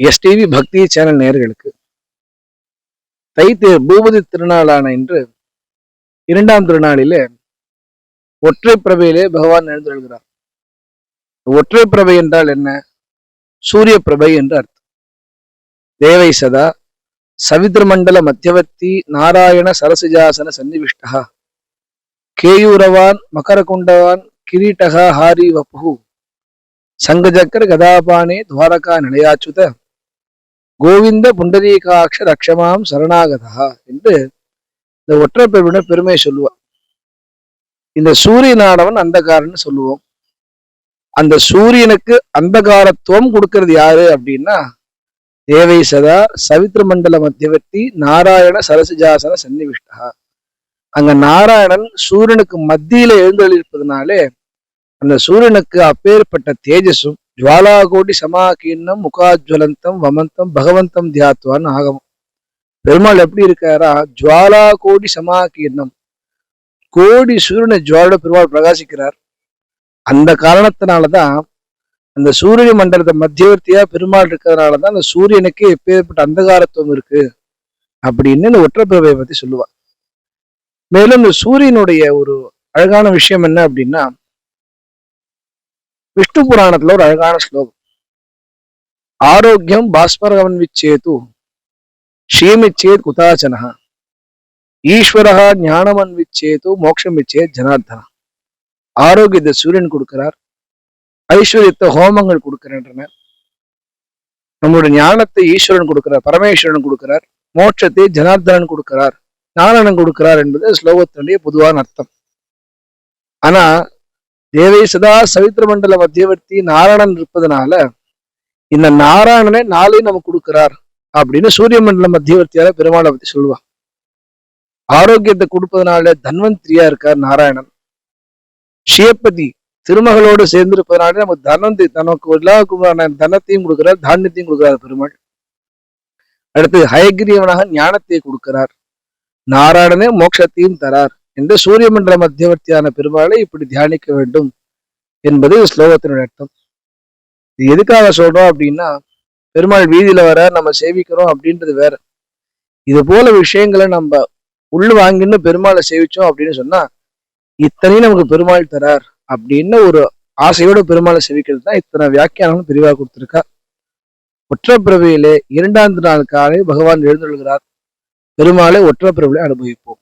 STV பக்தி channel நேர்களுக்கு தைத்து பூபதி திருநாளான இன்று இரண்டாம் திருநாளிலே ஒற்றை பிரபையிலே பகவான் எழுந்தெழுகிறார் ஒற்றை பிரபை என்றால் என்ன? சூரிய பிரபை என்று அர்த்தம். தேவை சதா சவித்ரமண்டல மத்தியவர்த்தி நாராயண சரசிஜாசன சன்னிவிஷ்டா. கேயூரவான் மகரகுண்டவான் கிரீட்டகா ஹாரி வபு சங்கஜக்கர கதாபானே துவாரகா நிலையாச்சுத. கோவிந்த புண்டரீகாட்ச ரக்ஷமாம் சரணாகதா என்று இந்த ஒற்றை ஒற்றைப்பெருவிட பெருமை சொல்லுவார் இந்த சூரியனானவன் அந்தகாரன்னு சொல்லுவோம். அந்த சூரியனுக்கு அந்தகாரத்துவம் கொடுக்கறது யாரு அப்படின்னா தேவை சதா சவித்ர மண்டல மத்தியவர்த்தி நாராயண சரசிஜாசன சன்னிவிஷ்டா அங்க நாராயணன் சூரியனுக்கு மத்தியில எழுந்தொழிருப்பதனாலே அந்த சூரியனுக்கு அப்பேற்பட்ட தேஜஸும் ஜுவாலாகோடி சமாகீர்ணம் முகாஜ்வலந்தம் வமந்தம் பகவந்தம் தியாத்துவான்னு ஆகமம் பெருமாள் எப்படி இருக்காரா ஜுவாலா கோடி சமாகீர்ணம் கோடி சூரியனை ஜுவாலோட பெருமாள் பிரகாசிக்கிறார் அந்த காரணத்தினாலதான் அந்த சூரிய மண்டலத்தை மத்தியவர்த்தியா பெருமாள் இருக்கிறதுனால தான் அந்த சூரியனுக்கு எப்பேற்பட்ட அந்தகாரத்துவம் இருக்கு அப்படின்னு இந்த ஒற்றப்பிரபையை பத்தி சொல்லுவா மேலும் இந்த சூரியனுடைய ஒரு அழகான விஷயம் என்ன அப்படின்னா விஷ்ணு புராணத்துல ஒரு அழகான ஸ்லோகம் ஆரோக்கியம் பாஸ்மரகவன் விச்சேது ஷீமிச்சேத் குதாச்சனா ஈஸ்வரகா ஞானமன் விச்சேது மோட்சம் விச்சேத் ஜனார்தனா ஆரோக்கியத்தை சூரியன் கொடுக்கிறார் ஐஸ்வர்யத்தை ஹோமங்கள் கொடுக்கிறன்றனர் நம்மளுடைய ஞானத்தை ஈஸ்வரன் கொடுக்கிறார் பரமேஸ்வரன் கொடுக்கிறார் மோட்சத்தை ஜனார்தனன் கொடுக்கிறார் நாராயணன் கொடுக்கிறார் என்பது ஸ்லோகத்தினுடைய பொதுவான அர்த்தம் ஆனா தேவை சதா சவித்திர மண்டல மத்தியவர்த்தி நாராயணன் இருப்பதனால இந்த நாராயணனை நாளை நமக்கு கொடுக்கிறார் அப்படின்னு சூரிய மண்டல மத்தியவர்த்தியால பெருமாளை பத்தி சொல்லுவான். ஆரோக்கியத்தை கொடுப்பதனால தன்வந்திரியா இருக்கார் நாராயணன். ஷியப்பதி திருமகளோடு சேர்ந்து இருப்பதனால நமக்கு தனந்தி தனக்கு எல்லாருக்குமான தனத்தையும் கொடுக்கிறார் தானியத்தையும் கொடுக்கிறார் பெருமாள். அடுத்து ஹயகிரியவனாக ஞானத்தை கொடுக்கிறார். நாராயணனே மோட்சத்தையும் தரார். என்று சூரிய மண்டல மத்தியவர்த்தியான பெருமாளை இப்படி தியானிக்க வேண்டும் என்பது ஸ்லோகத்தினுடைய அர்த்தம். இது எதுக்காக சொல்றோம் அப்படின்னா பெருமாள் வீதியில வர நம்ம சேவிக்கிறோம் அப்படின்றது வேற. இது போல விஷயங்களை நம்ம உள்ள வாங்கின்னு பெருமாளை சேவிச்சோம் அப்படின்னு சொன்னா இத்தனையும் நமக்கு பெருமாள் தரார் அப்படின்னு ஒரு ஆசையோட பெருமாளை சேவிக்கிறது தான் இத்தனை வியாக்கியானங்களும் பிரிவாக கொடுத்துருக்கா. ஒற்றப்பிரவையிலே இரண்டாம் நாள் காலை பகவான் எழுந்துள்ளார் பெருமாளை ஒற்றப்பிரவிலை அனுபவிப்போம்.